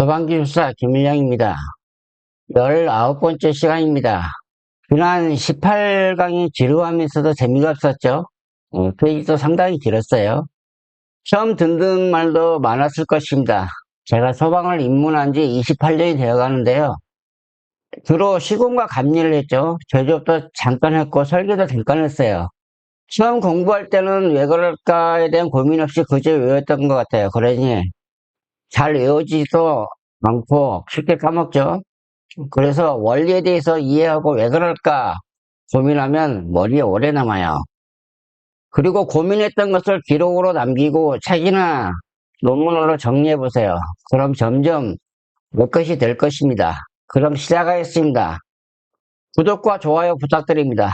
소방기술사 김일영입니다. 19번째 시간입니다. 지난 18강이 지루하면서도 재미가 없었죠. 어, 페이지도 상당히 길었어요. 처음 듣는 말도 많았을 것입니다. 제가 소방을 입문한 지 28년이 되어 가는데요. 주로 시공과 감리를 했죠. 제조업도 잠깐 했고 설계도 잠깐 했어요. 처음 공부할 때는 왜 그럴까에 대한 고민 없이 그저 외웠던 것 같아요. 그러니 잘 외워지지도 않고 쉽게 까먹죠. 그래서 원리에 대해서 이해하고 왜 그럴까 고민하면 머리에 오래 남아요. 그리고 고민했던 것을 기록으로 남기고 책이나 논문으로 정리해 보세요. 그럼 점점 몇 것이 될 것입니다. 그럼 시작하겠습니다. 구독과 좋아요 부탁드립니다.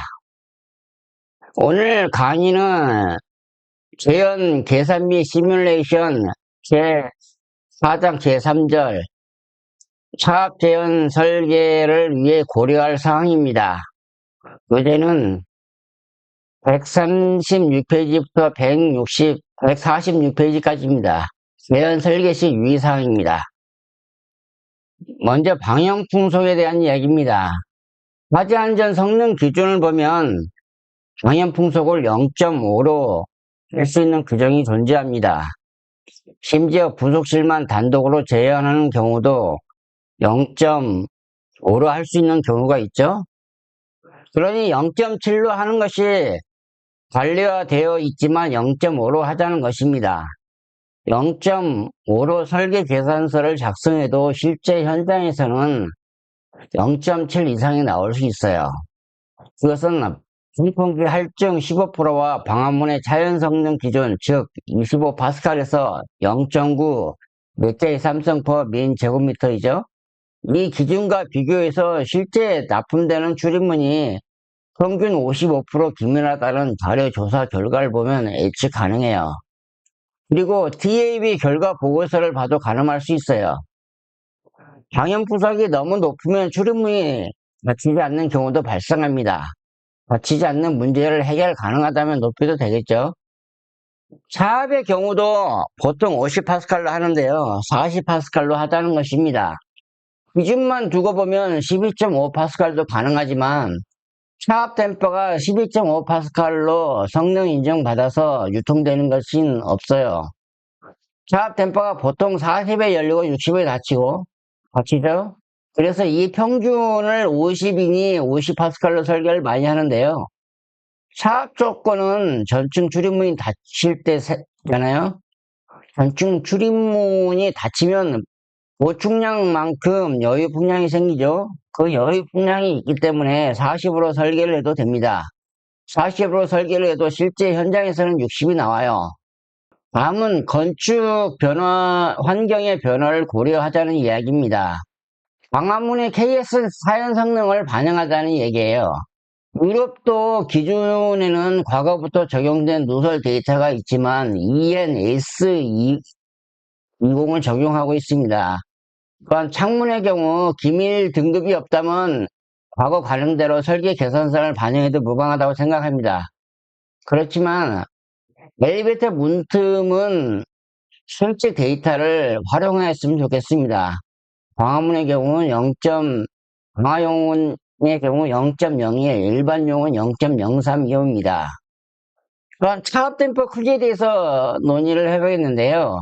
오늘 강의는 재현 계산 및 시뮬레이션 제 4장 제3절 차압 재현 설계를 위해 고려할 사항입니다. 교재는 136페이지부터 160, 146페이지까지입니다. 재현 설계 시 유의사항입니다. 먼저 방향 풍속에 대한 이야기입니다. 화재 안전 성능 기준을 보면 방향 풍속을 0.5로 할 수 있는 규정이 존재합니다. 심지어 부속실만 단독으로 제한하는 경우도 0.5로 할 수 있는 경우가 있죠. 그러니 0.7로 하는 것이 관리화되어 있지만 0.5로 하자는 것입니다. 0.5로 설계 계산서를 작성해도 실제 현장에서는 0.7 이상이 나올 수 있어요. 그것은 분풍기 할증 15%와 방화문의 자연 성능 기준 즉 25파스칼에서 0.9몇 개의 삼성 퍼민 제곱미터이죠. 이 기준과 비교해서 실제 납품되는 출입문이 평균 55% 기민하다는 자료 조사 결과를 보면 예측 가능해요. 그리고 DAB 결과 보고서를 봐도 가늠할 수 있어요. 방염 부석이 너무 높으면 출입문이 닫히지 않는 경우도 발생합니다. 닫히지 않는 문제를 해결 가능하다면 높여도 되겠죠. 차압의 경우도 보통 50파스칼로 하는데요. 40파스칼로 하자는 것입니다. 기준만 두고 보면 12.5파스칼도 가능하지만 차압 댐퍼가 12.5파스칼로 성능 인정받아서 유통되는 것은 없어요. 차압 댐퍼가 보통 40에 열리고 60에 닫히고 닫히죠? 그래서 이 평균을 50이니 50파스칼로 설계를 많이 하는데요. 차압 조건은 전층 출입문이 닫힐 때잖아요. 전층 출입문이 닫히면 보충량만큼 여유 풍량이 생기죠. 그 여유 풍량이 있기 때문에 40으로 설계를 해도 됩니다. 40으로 설계를 해도 실제 현장에서는 60이 나와요. 다음은 건축 변화, 환경의 변화를 고려하자는 이야기입니다. 방화문의 KS 사연 성능을 반영하자는 얘기예요. 유럽도 기준에는 과거부터 적용된 누설 데이터가 있지만 ENS20을 적용하고 있습니다. 또한 창문의 경우 기밀 등급이 없다면 과거 관행대로 설계 개선선을 반영해도 무방하다고 생각합니다. 그렇지만 엘리베이터 문틈은 실제 데이터를 활용했으면 좋겠습니다. 광화문의 경우는 0. 광화용의 경우 0.02에 일반용은 0.03이옵니다. 또한 차압 댐퍼 크기에 대해서 논의를 해보겠는데요.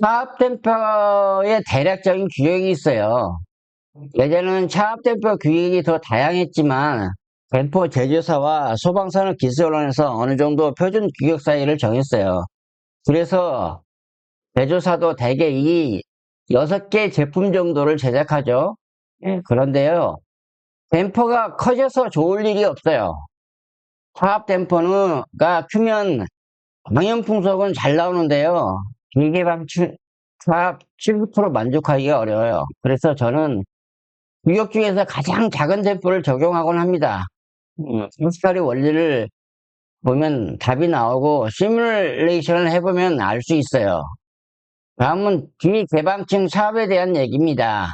차압 댐퍼의 대략적인 규격이 있어요. 예전에는 차압 댐퍼 규격이 더 다양했지만 댐퍼 제조사와 소방산업 기술원에서 어느 정도 표준 규격 사이를 정했어요. 그래서 제조사도 대개 이 6개 제품 정도를 제작하죠. 그런데요. 댐퍼가 커져서 좋을 일이 없어요. 화합 댐퍼가 크면 방염 풍속은 잘 나오는데요. 비개방 화합 7% 만족하기가 어려워요. 그래서 저는 규격 중에서 가장 작은 댐퍼를 적용하곤 합니다. 파스칼의 원리를 보면 답이 나오고 시뮬레이션을 해보면 알 수 있어요. 다음은 비개방층 차압에 대한 얘기입니다.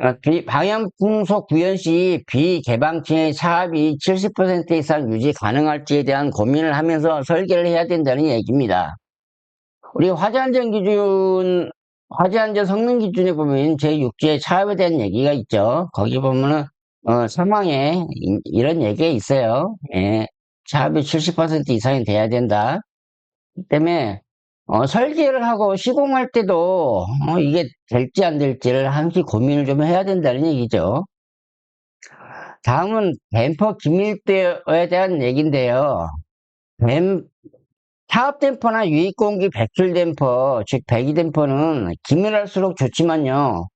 어, 방향 풍속 구현 시 비개방층의 차압이 70% 이상 유지 가능할지에 대한 고민을 하면서 설계를 해야 된다는 얘기입니다. 우리 화재안전 기준 화재 안전 성능 기준에 보면 제6지의 차압에 대한 얘기가 있죠. 거기 보면은 어, 사망에 이- 이런 얘기가 있어요. 예, 차압이 70% 이상이 돼야 된다. 그 때문에 어, 설계를 하고 시공할 때도 어, 이게 될지 안 될지를 함께 고민을 좀 해야 된다는 얘기죠. 다음은 댐퍼 기밀도에 대한 얘기인데요. 댐, 타압 댐퍼나 유입 공기 배출 댐퍼, 즉 배기 댐퍼는 기밀할수록 좋지만요.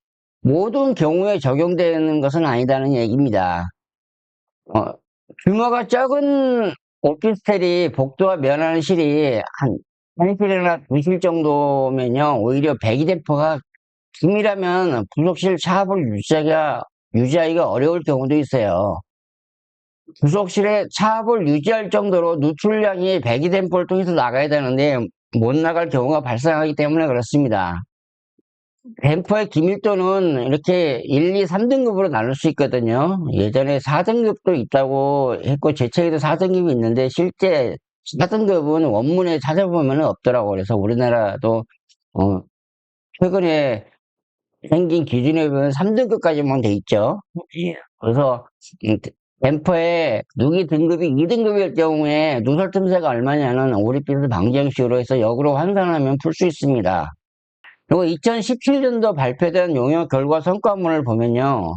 모든 경우에 적용되는 것은 아니다는 얘기입니다. 어, 규모가 적은 오피스텔이 복도와 면하는 실이 한, 한 실이나 두실 정도면요. 오히려 배기 댐퍼가 기밀하면 부속실 차압을 유지하기가, 유지하기가 어려울 경우도 있어요. 부속실에 차압을 유지할 정도로 누출량이 배기 댐퍼를 통해서 나가야 되는데 못 나갈 경우가 발생하기 때문에 그렇습니다. 댐퍼의 기밀도는 이렇게 1, 2, 3등급으로 나눌 수 있거든요. 예전에 4등급도 있다고 했고 제 책에도 4등급이 있는데 실제 4등급은 원문에 찾아보면 없더라고 그래서 우리나라도 어, 최근에 생긴 기준에 보면 3등급까지만 돼 있죠. 그래서 이 댐퍼의 누기 등급이 2등급일 경우에 누설 틈새가 얼마냐는 오리빛을 방정식으로 해서 역으로 환산하면 풀 수 있습니다. 그리고 2017년도 발표된 용역 결과 성과문을 보면요.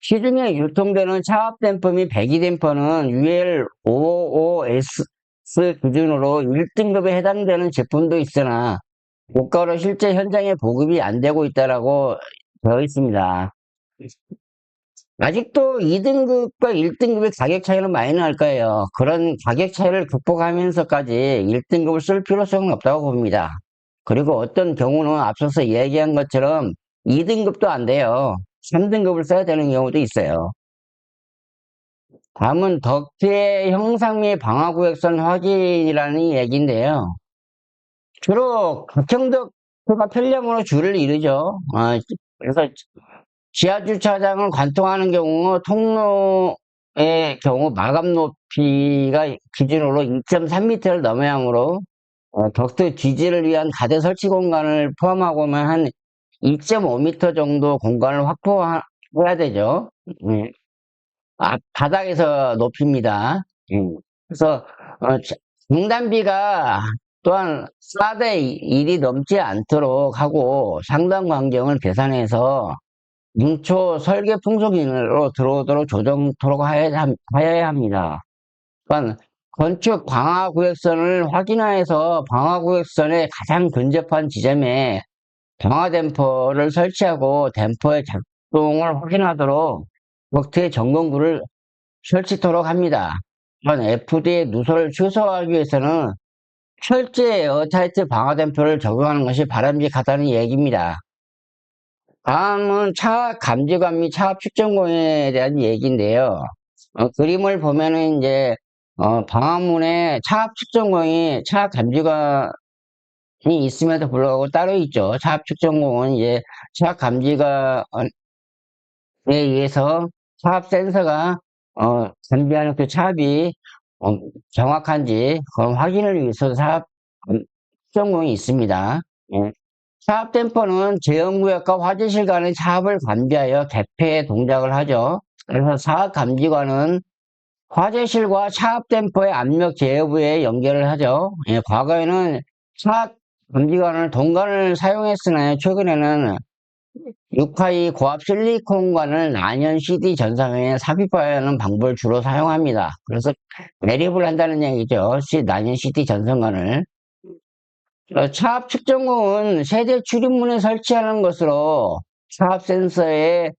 시중에 유통되는 차압 댐퍼 및 배기 댐퍼는 UL555S 기준으로 1등급에 해당되는 제품도 있으나 고가로 실제 현장에 보급이 안 되고 있다라고 되어 있습니다. 아직도 2등급과 1등급의 가격 차이는 많이 날 거예요. 그런 가격 차이를 극복하면서까지 1등급을 쓸 필요성은 없다고 봅니다. 그리고 어떤 경우는 앞서서 얘기한 것처럼 2등급도 안 돼요. 3등급을 써야 되는 경우도 있어요. 다음은 덕트의 형상 및 방화구역선 확인이라는 얘기인데요. 주로 각형덕트가 편리함으로 줄을 이루죠. 아, 그래서 지하주차장을 관통하는 경우 통로의 경우 마감 높이가 기준으로 2.3m를 넘어야 하므로 어, 덕트 지지를 위한 가대 설치 공간을 포함하고만 한 2.5m 정도 공간을 확보해야 되죠. 음. 아, 바닥에서 높입니다. 음. 그래서 어, 자- 중단비가 또한 4대 1이 넘지 않도록 하고 상당 광경을 계산해서 뭉초 설계 풍속인으로 들어오도록 조정토록 하여야, 합니다. 또한 건축 방화구역선을 확인하여서 방화구역선에 가장 근접한 지점에 방화댐퍼를 설치하고 댐퍼의 작동을 확인하도록 덕트의 점검구를 설치토록 합니다. 또한 FD의 누설을 최소화하기 위해서는 철제 에어타이트 방화댐퍼를 적용하는 것이 바람직하다는 얘기입니다. 다음은 차압 감지관 및 차압 측정공에 대한 얘기인데요. 어, 그림을 보면은 이제 어, 방화문에 차압 측정공이 차압 감지관이 있음에도 불구하고 따로 있죠. 차압 측정공은 이제 차압 감지관에 의해서 차압 센서가 어, 감지하는 그 차압이 어, 정확한지 그런 확인을 위해서 차압 음, 측정공이 있습니다. 예. 차압 댐퍼는 제어구역과 화재실 간의 차압을 감지하여 개폐 동작을 하죠. 그래서 차압 감지관은 화재실과 차압 댐퍼의 압력 제어부에 연결을 하죠. 예, 과거에는 차압 감지관을 동관을 사용했으나 최근에는 6화이 고압 실리콘관을 난연 CD 전상에 삽입하는 방법을 주로 사용합니다. 그래서 매립을 한다는 얘기죠. 시- 난연 CD 전선관을. 어, 차압 측정공은 세대 출입문에 설치하는 것으로 차압 센서의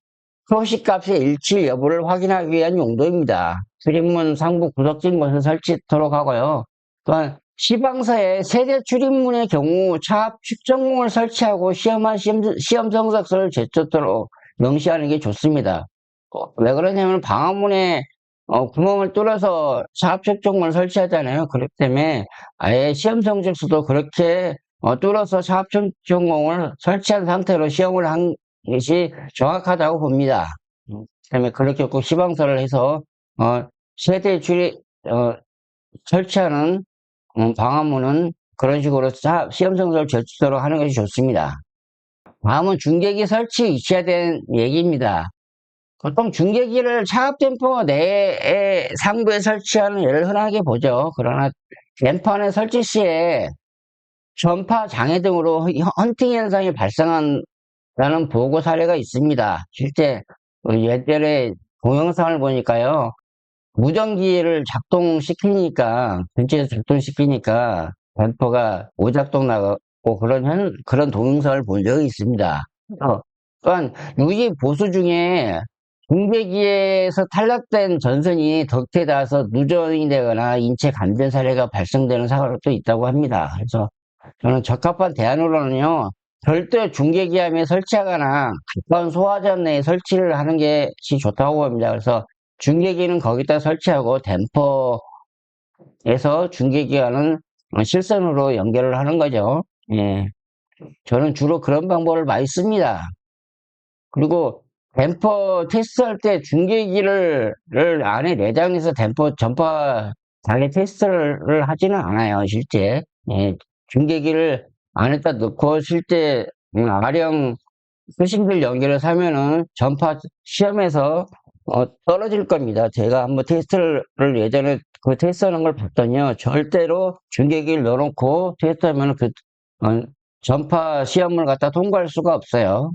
표시값의 일치 여부를 확인하기 위한 용도입니다. 출입문 상부 구석진 곳에 설치토록 하고요. 또한 시방서에 세대 출입문의 경우 차압 측정공을 설치하고 시험한 시험, 시험 성적서를 제출토록 명시하는 게 좋습니다. 어, 왜 그러냐면 방화문에 어, 구멍을 뚫어서 차압 측정공을 설치하잖아요. 그렇기 때문에 아예 시험 성적서도 그렇게 어, 뚫어서 차압 측정공을 설치한 상태로 시험을 한 것이 정확하다고 봅니다. 음, 그다음에 그렇게 꼭 시방서를 해서 어, 세대 출입 어, 설치하는 음, 방화문은 그런 식으로 차- 시험 성적을 제출토록 하는 것이 좋습니다. 다음은 중계기 설치 있어야 되는 얘기입니다. 보통 중계기를 차압 댐퍼 내에 상부에 설치하는 예를 흔하게 보죠. 그러나 댐퍼 안에 설치 시에 전파 장애 등으로 헌- 헌팅 현상이 발생한다는 보고 사례가 있습니다. 실제 예전에 동영상을 보니까요. 무전기를 작동시키니까 전체에서 작동시키니까 댐퍼가 오작동 나고 그런 현, 그런 동영상을 본 적이 있습니다. 어, 또한 유지 보수 중에 중계기에서 탈락된 전선이 덕트에 닿아서 누전이 되거나 인체 감전 사례가 발생되는 사고도 있다고 합니다. 그래서 저는 적합한 대안으로는요, 절대 중계기함에 설치하거나 가까운 소화전 내에 설치를 하는 것이 좋다고 봅니다. 그래서 중계기는 거기다 설치하고 댐퍼에서 중계기와는 실선으로 연결을 하는 거죠. 예. 저는 주로 그런 방법을 많이 씁니다. 그리고 댐퍼 테스트할 때 중계기를 를 안에 내장해서 댐퍼 전파 장애 테스트를 하지는 않아요, 실제. 예. 중계기를 안에다 넣고 실제 음, 아령 수신들 연결을 하면은 전파 시험에서 어, 떨어질 겁니다. 제가 한번 테스트를 예전에 그 테스트하는 걸 봤더니요. 절대로 중계기를 넣어놓고 테스트하면 그 어, 전파 시험을 갖다 통과할 수가 없어요.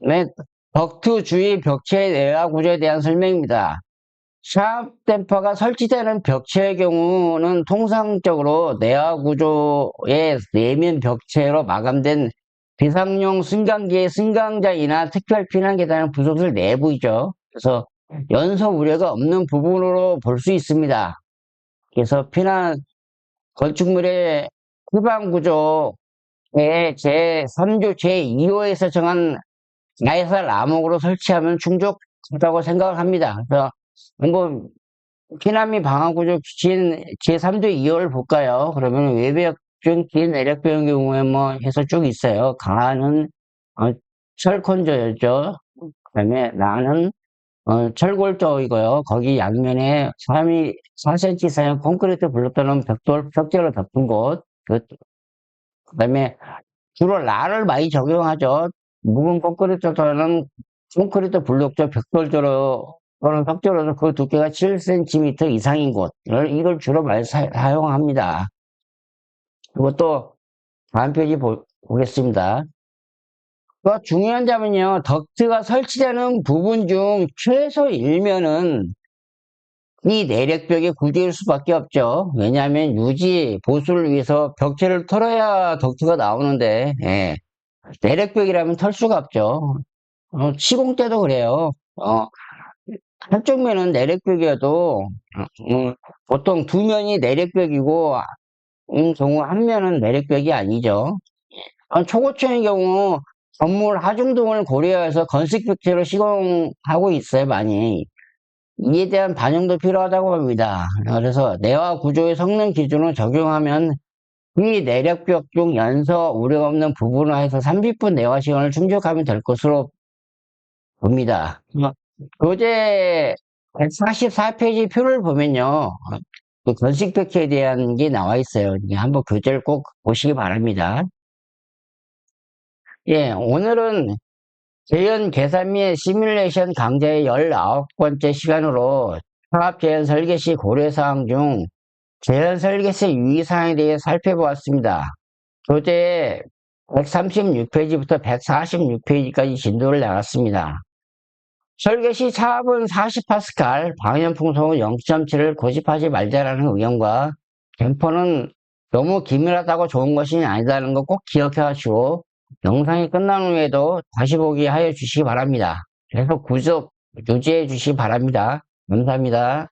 네, 덕트 주위 벽체의 내화 구조에 대한 설명입니다. 샵 댐퍼가 설치되는 벽체의 경우는 통상적으로 내화 구조의 내면 벽체로 마감된 비상용 승강기의 승강장이나 특별 피난 계단의 부속실 내부이죠. 그래서 연소 우려가 없는 부분으로 볼 수 있습니다. 그래서 피난 건축물의 후방 구조의 제3조 제2호에서 정한 나이살 암흑으로 설치하면 충족하다고 생각을 합니다. 그래서 뭐 피난민 방한 구조 기준 제3조 2호를 볼까요? 그러면 외벽 중긴 내력병의 경우에 뭐 해서 쭉 있어요. 어, 철콘조였죠. 그 다음에 나는 어, 철골조이고요. 거기 양면에 3이 4cm 이상의 콘크리트 블록 또는 벽돌 벽재로 덮은 곳. 그, 그다음에 주로 라를 많이 적용하죠. 묵은 콘크리트 또는 콘크리트 블록조 벽돌조로 또는 벽조로 그 두께가 7cm 이상인 곳. 이걸, 주로 많이 사, 사용합니다. 그리고 또 다음 페이지 보, 보겠습니다. 또 중요한 점은요, 덕트가 설치되는 부분 중 최소 1면은 이 내력벽의 구조일 수밖에 없죠. 왜냐하면 유지, 보수를 위해서 벽체를 털어야 덕트가 나오는데, 예. 내력벽이라면 털 수가 없죠. 어, 시공 때도 그래요. 어, 한쪽 면은 내력벽이어도, 음, 보통 두 면이 내력벽이고, 음, 경우 한 면은 내력벽이 아니죠. 어, 초고층의 경우 건물 하중 등을 고려해서 벽체로 시공하고 있어요, 많이. 이에 대한 반영도 필요하다고 봅니다. 그래서 내화 구조의 성능 기준을 적용하면 이 내력벽 중 연서 우려가 없는 부분을 해서 30분 내화 시간을 충족하면 될 것으로 봅니다. 교재 144페이지 표를 보면요. 그 건식 벽체에 대한 게 나와 있어요. 한번 교재를 꼭 보시기 바랍니다. 예, 오늘은 재현 계산 및 시뮬레이션 강좌의 19번째 시간으로 통합 재현 설계 시 고려사항 중 재현 설계 시 유의사항에 대해 살펴보았습니다. 교재 136페이지부터 146페이지까지 진도를 나갔습니다. 설계 시 차압은 40파스칼, 방연풍속은 0.7을 고집하지 말자라는 의견과 댐퍼는 너무 기밀하다고 좋은 것이 아니다는 거 꼭 기억해 하시고 영상이 끝난 후에도 다시 보기 하여 주시기 바랍니다. 계속 구독 유지해 주시기 바랍니다. 감사합니다.